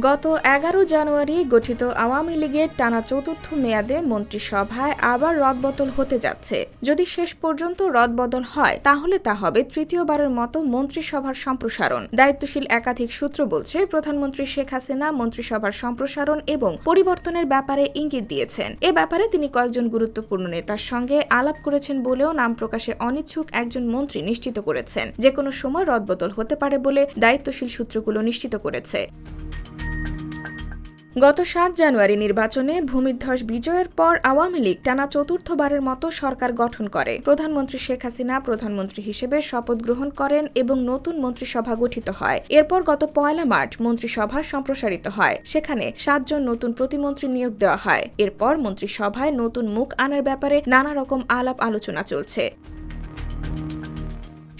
গত এগারো জানুয়ারি গঠিত আওয়ামী লীগের টানা চতুর্থ মেয়াদে মন্ত্রিসভায় আবার রদবদল হতে যাচ্ছে। যদি শেষ পর্যন্ত রদবদল হয়, তাহলে তা হবে তৃতীয়বারের মতো মন্ত্রিসভার সম্প্রসারণ। দায়িত্বশীল একাধিক সূত্র বলছে, প্রধানমন্ত্রী শেখ হাসিনা মন্ত্রিসভার সম্প্রসারণ এবং পরিবর্তনের ব্যাপারে ইঙ্গিত দিয়েছেন। এ ব্যাপারে তিনি কয়েকজন গুরুত্বপূর্ণ নেতার সঙ্গে আলাপ করেছেন বলেও নাম প্রকাশে অনিচ্ছুক একজন মন্ত্রী নিশ্চিত করেছেন। যে কোনো সময় রদবদল হতে পারে বলে দায়িত্বশীল সূত্রগুলো নিশ্চিত করেছে। গত সাত জানুয়ারি নির্বাচনে ভূমিধ্বস বিজয়ের পর আওয়ামী লীগ টানা চতুর্থবারের মতো সরকার গঠন করে। প্রধানমন্ত্রী শেখ হাসিনা প্রধানমন্ত্রী হিসেবে শপথ গ্রহণ করেন এবং নতুন মন্ত্রিসভা গঠিত হয়। এরপর গত পয়লা মার্চ মন্ত্রিসভা সম্প্রসারিত হয়। সেখানে সাতজন নতুন প্রতিমন্ত্রী নিয়োগ দেওয়া হয়। এরপর মন্ত্রিসভায় নতুন মুখ আনার ব্যাপারে নানা রকম আলাপ আলোচনা চলছে।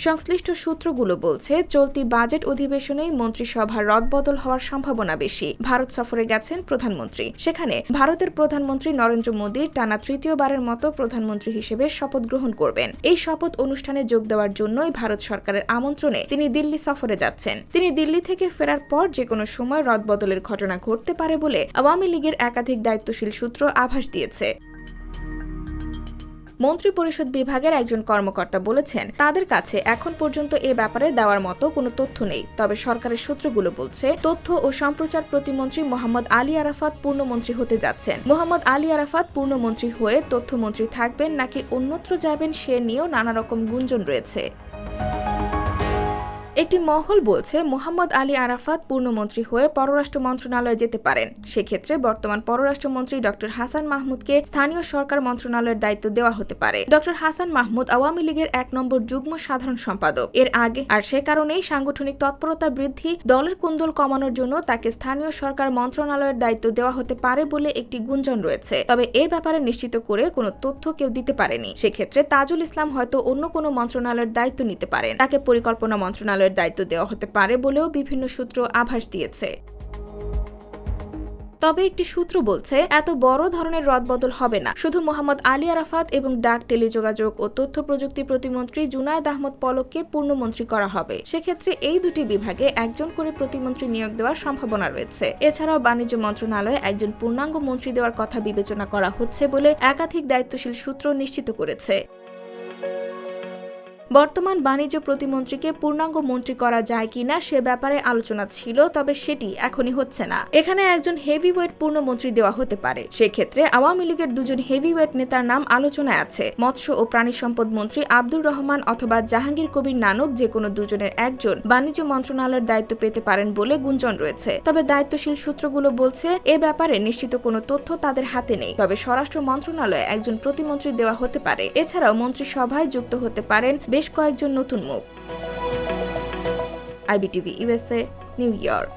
সংশ্লিষ্ট সূত্রগুলো বলছে, চলতি বাজেট অধিবেশনেই মন্ত্রিসভার রদবদল হওয়ার সম্ভাবনা বেশি। ভারত সফরে গেছেন প্রধানমন্ত্রী। সেখানে ভারতের প্রধানমন্ত্রী নরেন্দ্র মোদীর টানা তৃতীয়বারের মতো প্রধানমন্ত্রী হিসেবে শপথ গ্রহণ করবেন। এই শপথ অনুষ্ঠানে যোগ দেওয়ার জন্যই ভারত সরকারের আমন্ত্রণে তিনি দিল্লি সফরে যাচ্ছেন। তিনি দিল্লি থেকে ফেরার পর যে কোনো সময় রদবদলের ঘটনা ঘটতে পারে বলে আওয়ামী লীগের একাধিক দায়িত্বশীল সূত্র আভাস দিয়েছে। মন্ত্রী পরিষদ বিভাগের একজন কর্মকর্তা বলেছেন, তাদের কাছে এখন পর্যন্ত এ ব্যাপারে দেওয়ার মতো কোনো তথ্য নেই। তবে সরকারের সূত্রগুলো বলছে, তথ্য ও সম্প্রচার প্রতিমন্ত্রী মোহাম্মদ আলী আরাফাত পূর্ণমন্ত্রী হতে যাচ্ছেন। মোহাম্মদ আলী আরাফাত পূর্ণমন্ত্রী হয়ে তথ্যমন্ত্রী থাকবেন নাকি অন্যত্র যাবেন সে নিয়েও নানা রকম গুঞ্জন রয়েছে। একটি মহল বলছে, মোহাম্মদ আলী আরাফাত পূর্ণমন্ত্রী হয়ে পররাষ্ট্র মন্ত্রণালয়ে যেতে পারেন। সেক্ষেত্রে বর্তমান পররাষ্ট্রমন্ত্রী ড হাসান মাহমুদকে স্থানীয় সরকার মন্ত্রণালয়ের দায়িত্ব দেওয়া হতে পারে। ড হাসান মাহমুদ আওয়ামী লীগের এক নম্বর যুগ্ম সাধারণ সম্পাদক। এর আগে, আর সে কারণেই সাংগঠনিক তৎপরতা বৃদ্ধি, দলের কুন্দল কমানোর জন্য তাকে স্থানীয় সরকার মন্ত্রণালয়ের দায়িত্ব দেওয়া হতে পারে বলে একটি গুঞ্জন রয়েছে। তবে এ ব্যাপারে নিশ্চিত করে কোনো তথ্য কেউ দিতে পারেনি। সেক্ষেত্রে তাজুল ইসলাম হয়তো অন্য কোনো মন্ত্রণালয়ের দায়িত্ব নিতে পারেন। তাকে পরিকল্পনা মন্ত্রণালয় মন্ত্রণালয়ের দায়িত্ব দেওয়া হতে পারে বলেও বিভিন্ন সূত্র আভাস দিয়েছে। তবে একটি সূত্র বলছে, এত বড় ধরনের রদবদল হবে না। শুধু মোহাম্মদ আলী আরাফাত এবং ডাক টেলিযোগাযোগ ও তথ্য প্রযুক্তি প্রতিমন্ত্রী জুনায়দ আহমদ পলককে পূর্ণমন্ত্রী করা হবে। সেক্ষেত্রে এই দুটি বিভাগে একজন করে প্রতিমন্ত্রী নিয়োগ দেওয়ার সম্ভাবনা রয়েছে। এছাড়াও বাণিজ্য মন্ত্রণালয়ে একজন পূর্ণাঙ্গ মন্ত্রী দেওয়ার কথা বিবেচনা করা হচ্ছে বলে একাধিক দায়িত্বশীল সূত্র নিশ্চিত করেছে। বর্তমান বাণিজ্য প্রতিমন্ত্রীকে পূর্ণাঙ্গ মন্ত্রী করা যায় কিনা সে ব্যাপারে আলোচনা ছিল, তবে সেটি এখনই হচ্ছে না। এখানে একজন হেভিওয়েট পূর্ণমন্ত্রী দেওয়া হতে পারে। সেক্ষেত্রে আওয়ামী লীগের দুজন হেভিওয়েট নেতার নাম আলোচনায় আছে। মৎস্য ও প্রাণী সম্পদ মন্ত্রী আব্দুর রহমান অথবা জাহাঙ্গীর কবির নানক যে কোনো দুজনের একজন বাণিজ্য মন্ত্রণালয়ের দায়িত্ব পেতে পারেন বলে গুঞ্জন রয়েছে। তবে দায়িত্বশীল সূত্রগুলো বলছে, এ ব্যাপারে নিশ্চিত কোনো তথ্য তাদের হাতে নেই। তবে স্বরাষ্ট্র মন্ত্রণালয়ে একজন প্রতিমন্ত্রী দেওয়া হতে পারে। এছাড়াও মন্ত্রিসভায় যুক্ত হতে পারেন বেশ কয়েকজন নতুন মুখ। IBTV USA New York.